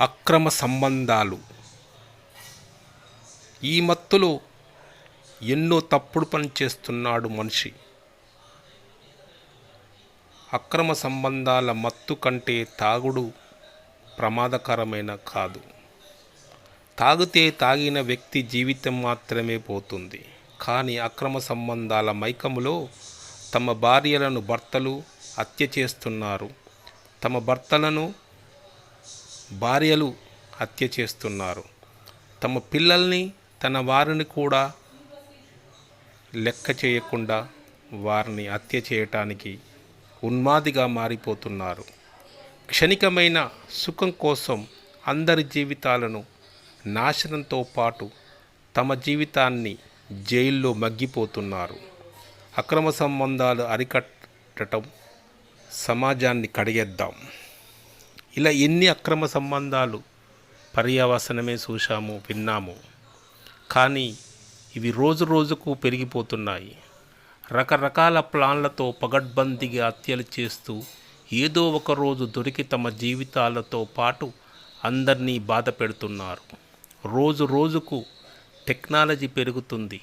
అక్రమ సంబంధాలు. ఈ మత్తులో ఎన్నో తప్పుడు పని చేస్తున్నాడు మనిషి. అక్రమ సంబంధాల మత్తు కంటే తాగుడు ప్రమాదకరమైన కాదు. తాగితే తాగిన వ్యక్తి జీవితం మాత్రమే పోతుంది. కానీ అక్రమ సంబంధాల మైకములో తమ భార్యలను భర్తలు హత్య చేస్తున్నారు. తమ భర్తలను భార్యలు హత్య చేస్తున్నారు. తమ పిల్లల్ని తన వారిని కూడా లెక్క చేయకుండా వారిని హత్య చేయటానికి ఉన్మాదిగా మారిపోతున్నారు. క్షణికమైన సుఖం కోసం అందరి జీవితాలను నాశనంతో పాటు తమ జీవితాన్ని జైల్లో మగ్గిపోతున్నారు. అక్రమ సంబంధాలు అరికట్టడం సమాజాన్ని కడిగేద్దాం. ఇలా ఎన్ని అక్రమ సంబంధాలు పర్యావసనమే చూశాము విన్నాము. కానీ ఇవి రోజు రోజుకు పెరిగిపోతున్నాయి. రకరకాల ప్లాన్లతో పగడ్బందీగా హత్యలు చేస్తూ ఏదో ఒక రోజు దొరికి తమ జీవితాలతో పాటు అందరినీ బాధ పెడుతున్నారు. రోజు రోజుకు టెక్నాలజీ పెరుగుతుంది.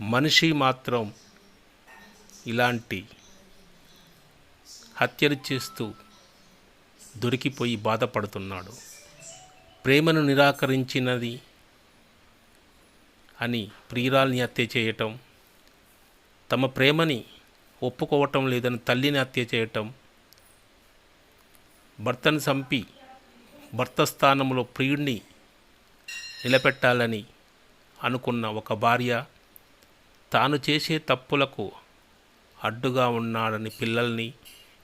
మనిషి మాత్రం ఇలాంటి హత్యలు చేస్తూ దొరికిపోయి బాధపడుతున్నాడు. ప్రేమను నిరాకరించినది అని ప్రియురాల్ని హత్య చేయటం తమ ప్రేమని ఒప్పుకోవటం లేదని తల్లిని హత్య చేయటం భర్తను చంపి భర్త స్థానంలో ప్రియుడిని నిలబెట్టాలని అనుకున్న ఒక భార్య తాను చేసే తప్పులకు అడ్డుగా ఉన్నాడని పిల్లల్ని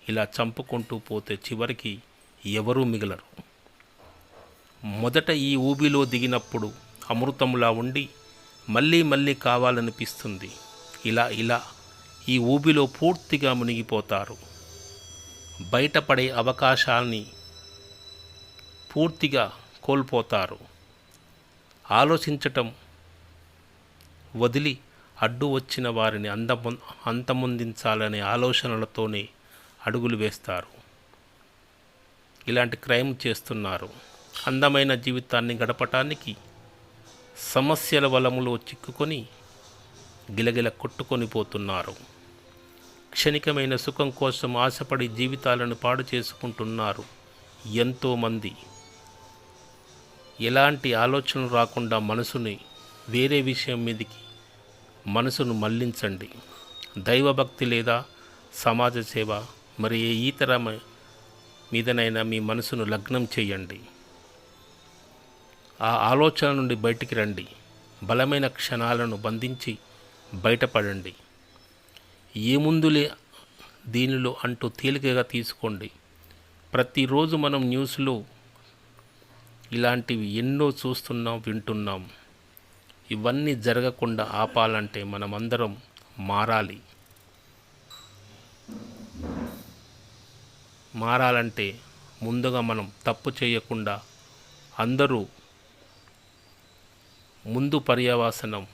ఇలా చంపుకుంటూ పోతే చివరికి ఎవరూ మిగలరు. మొదట ఈ ఊబిలో దిగినప్పుడు అమృతంలా ఉండి మళ్ళీ మళ్ళీ కావాలనిపిస్తుంది. ఇలా ఇలా ఈ ఊబిలో పూర్తిగా మునిగిపోతారు. బయటపడే అవకాశాల్ని పూర్తిగా కోల్పోతారు. ఆలోచించటం వదిలి అడ్డు వచ్చిన వారిని అంద అంతమొందించాలనే ఆలోచనలతోనే అడుగులు వేస్తారు. ఇలాంటి క్రైమ్ చేస్తున్నారు. అందమైన జీవితాన్ని గడపటానికి సమస్యల వలములో చిక్కుకొని గిలగిల కొట్టుకొని పోతున్నారు. క్షణికమైన సుఖం కోసం ఆశపడి జీవితాలను పాడు చేసుకుంటున్నారు ఎంతోమంది. ఎలాంటి ఆలోచనలు రాకుండా మనసుని వేరే విషయం మీదకి మనసును మళ్ళించండి. దైవభక్తి లేదా సమాజ సేవ మరి ఏ ఈతర మీదనైనా మీ మనసును లగ్నం చేయండి. ఆ ఆలోచన నుండి బయటికి రండి. బలమైన క్షణాలను బంధించి బయటపడండి. ఏముందులే దీనిలో అంటూ తేలికగా తీసుకోండి. ప్రతిరోజు మనం న్యూస్లో ఇలాంటివి ఎన్నో చూస్తున్నాం వింటున్నాం. ఇవన్నీ జరగకుండా ఆపాలంటే మనమందరం మారాలి. మారాలంటే ముందుగా మనం తప్పు చేయకుండా అందరూ ముందు పర్యవసనం